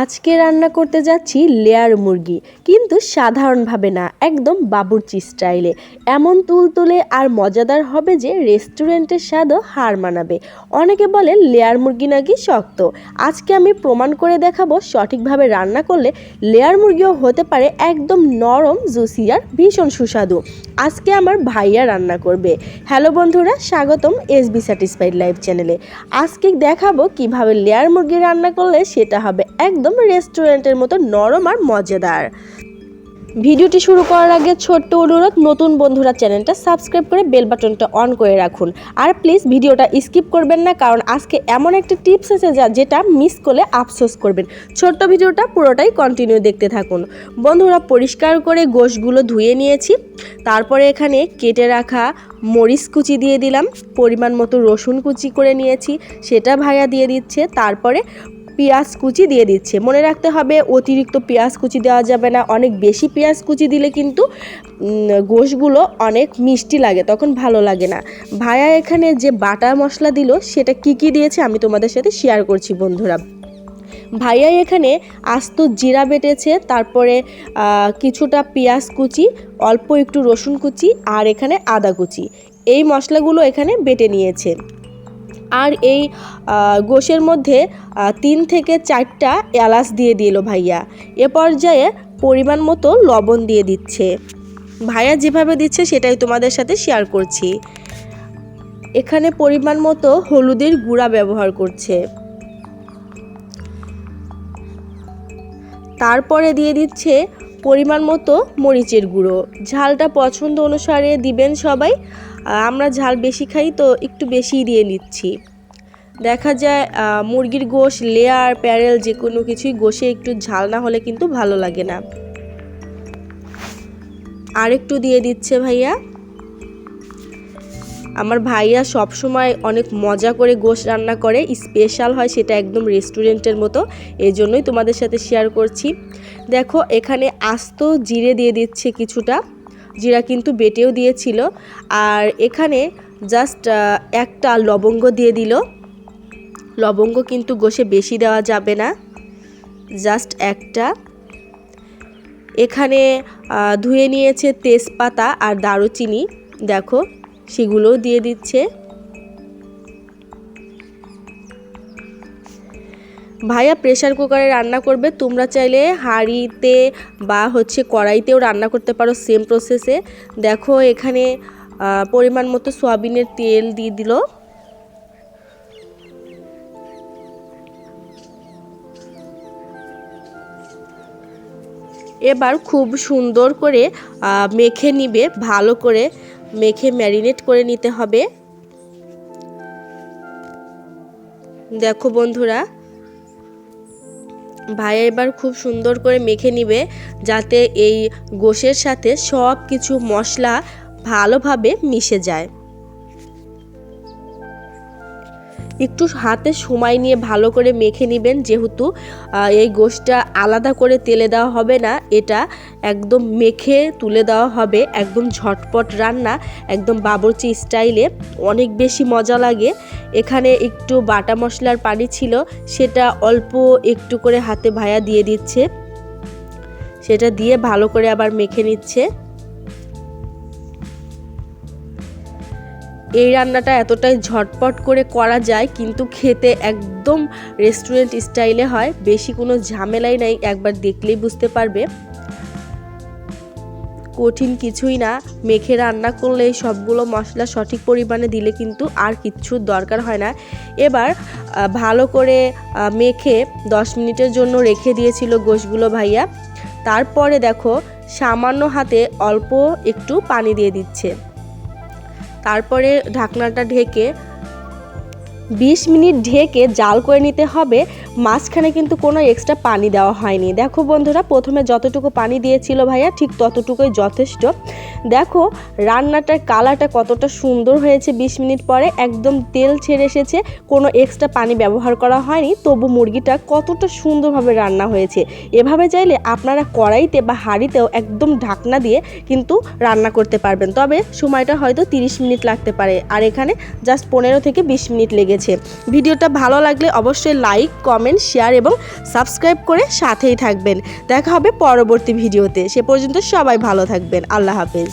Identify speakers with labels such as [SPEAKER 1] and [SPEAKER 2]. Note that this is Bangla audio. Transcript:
[SPEAKER 1] আজকে রান্না করতে যাচ্ছি লেয়ার মুরগি, কিন্তু সাধারণভাবে না, একদম বাবুর্চি স্টাইলে। এমন তুলতুলে আর মজাদার হবে যে রেস্টুরেন্টের স্বাদও হার মানাবে। অনেকে বলে লেয়ার মুরগি নাকি শক্ত। আজকে আমি প্রমাণ করে দেখাবো সঠিকভাবে রান্না করলে লেয়ার মুরগিও হতে পারে একদম নরম, জুসি আর ভীষণ সুস্বাদু। আজকে আমার ভাইয়া রান্না করবে। হ্যালো বন্ধুরা, স্বাগতম এস বি স্যাটিসফাইড লাইভ চ্যানেলে। আজকে দেখাবো কীভাবে লেয়ার মুরগি রান্না করলে সেটা হবে একদম রেস্টুরেন্টের মতো নরম আর মজাদার। ভিডিওটি শুরু করার আগে ছোট্ট অনুরোধ, নতুন বন্ধুরা চ্যানেলটা সাবস্ক্রাইব করে বেল বাটনটা অন করে রাখুন। আর প্লিজ ভিডিওটা স্কিপ করবেন না, কারণ আজকে এমন একটা টিপস আছে যা, যেটা মিস করলে আফসোস করবেন। ছোট্ট ভিডিওটা পুরোটাই কন্টিনিউ দেখতে থাকুন। বন্ধুরা, পরিষ্কার করে গোশগুলো ধুয়ে নিয়েছি। তারপরে এখানে কেটে রাখা মরিচ কুচি দিয়ে দিলাম। পরিমাণ মতো রসুন কুচি করে নিয়েছি। সেটা ভাইয়া দিয়ে দিচ্ছে। তারপরে পেঁয়াজ কুচি দিয়ে দিচ্ছে। মনে রাখতে হবে অতিরিক্ত পেঁয়াজ কুচি দেওয়া যাবে না। অনেক বেশি পেঁয়াজ কুচি দিলে কিন্তু গোশগুলো অনেক মিষ্টি লাগে, তখন ভালো লাগে না। ভাইয়া এখানে যে বাটা মশলা দিল, সেটা কি কি দিয়েছে আমি তোমাদের সাথে শেয়ার করছি বন্ধুরা। ভাইয়া এখানে আস্ত জিরা বেটেছে, তারপরে কিছুটা পেঁয়াজ কুচি, অল্প একটু রসুন কুচি, আর এখানে আদা কুচি। এই মশলাগুলো এখানে বেটে নিয়েছে। আর এই গোশের মধ্যে তিন থেকে চারটা এলাচ দিয়ে দিল ভাইয়া। এ পর্যায়ে পরিমাণ মতো লবণ দিয়ে দিচ্ছে। ভাইয়া যেভাবে দিচ্ছে সেটাই তোমাদের সাথে শেয়ার করছি। এখানে পরিমাণ মতো হলুদের গুঁড়া ব্যবহার করছে। তারপরে দিয়ে দিচ্ছে পরিমাণ মতো মরিচের গুঁড়ো। ঝালটা পছন্দ অনুসারে দিবেন সবাই। আমরা ঝাল বেশি খাই, তো একটু বেশিই দিয়ে নিচ্ছি। দেখা যায় মুরগির গোশ, লেয়ার, প্যারেল, যে কোনো কিছুই গোশে একটু ঝাল না হলে কিন্তু ভালো লাগে না। আর একটু দিয়ে দিচ্ছে ভাইয়া। আমার ভাইয়া সব সময় অনেক মজা করে গোশ রান্না করে স্পেশাল হয় সেটা একদম রেস্টুরেন্টের মতো। এই জন্যই তোমাদের সাথে শেয়ার করছি। দেখো, এখানে আস্ত জিরে দিয়ে দিচ্ছে কিছুটা। জিরা কিন্তু বেটেও দিয়েছিল। আর এখানে জাস্ট একটা লবঙ্গ দিয়ে দিল। লবঙ্গ কিন্তু গোশে বেশি দেওয়া যাবে না। জাস্ট একটা। এখানে ধুয়ে নিয়েছে তেজপাতা আর দারুচিনি। দেখো। সেগুলোও দিয়ে দিচ্ছে। ভাইয়া প্রেশার কুকারে রান্না করবে, তোমরা চাইলে হাঁড়িতে বা হচ্ছে কড়াইতেও রান্না করতে পারো সেম প্রসেসে দেখো এখানে পরিমাণ মতো সয়াবিনের তেল দিয়ে দিল। এবার খুব সুন্দর করে মেখে নিবে, ভালো করে। মেখে ম্যারিনেট করে নিতে হবে। দেখো বন্ধুরা, ভাইয়া এবার খুব সুন্দর করে মেখে নিবে যাতে এই গোশের সাথে সব কিছু মশলা ভালোভাবে মিশে যায়। একটু হাতে সময় নিয়ে ভালো করে মেখে নেবেন, যেহেতু এই গোশটা আলাদা করে তেলে দেওয়া হবে না, এটা একদম মেখে তুলে দেওয়া হবে, একদম ঝটপট রান্না, একদম বাবরচি স্টাইলে। অনেক বেশি মজা লাগে। এখানে একটু বাটা মশলার পানি ছিল, সেটা অল্প একটু করে হাতে ভায়া দিয়ে দিচ্ছে। সেটা দিয়ে ভালো করে আবার মেখে নিচ্ছে। এই রান্নাটা এতটাই ঝটপট করে করা যায়, কিন্তু খেতে একদম রেস্টুরেন্ট স্টাইলে হয়। বেশি কোনো ঝামেলাই নাই, একবার দেখলেই বুঝতে পারবে। কঠিন কিছুই না, মেখে রান্না করলে সবগুলো মশলা সঠিক পরিমাণে দিলে কিন্তু আর কিচ্ছুর দরকার হয় না। এবার ভালো করে মেখে দশ মিনিটের জন্য রেখে দিয়েছিল গোশগুলো ভাইয়া। তারপরে দেখো, সামান্য হাতে অল্প একটু পানি দিয়ে দিচ্ছে। তারপরে ঢাকনাটা ঢেকে বিশ মিনিট ঢেকে জাল করে নিতে হবে। মাঝখানে কিন্তু কোনো এক্সট্রা পানি দেওয়া হয়নি। দেখো বন্ধুরা, প্রথমে যতটুকু পানি দিয়েছিল ভাইয়া, ঠিক ততটুকুই যথেষ্ট। দেখো, রান্নাটার কালারটা কতটা সুন্দর হয়েছে বিশ মিনিট পরে, একদম তেল ছেড়ে এসেছে, কোনো এক্সট্রা পানি ব্যবহার করা হয়নি, তবু মুরগিটা কতটা সুন্দরভাবে রান্না হয়েছে। এভাবে চাইলে আপনারা কড়াইতে বা হাঁড়িতেও একদম ঢাকনা দিয়ে কিন্তু রান্না করতে পারবেন। তবে সময়টা হয়তো 30 মিনিট লাগতে পারে, আর এখানে জাস্ট পনেরো থেকে বিশ মিনিট লেগেছে। ভিডিওটা ভালো লাগলে অবশ্যই লাইক কমেন্ট কমেন্ট শেয়ার এবং সাবস্ক্রাইব করে সাথেই থাকবেন। দেখা হবে পরবর্তী ভিডিওতে। সে পর্যন্ত সবাই ভালো থাকবেন। আল্লাহ হাফেজ।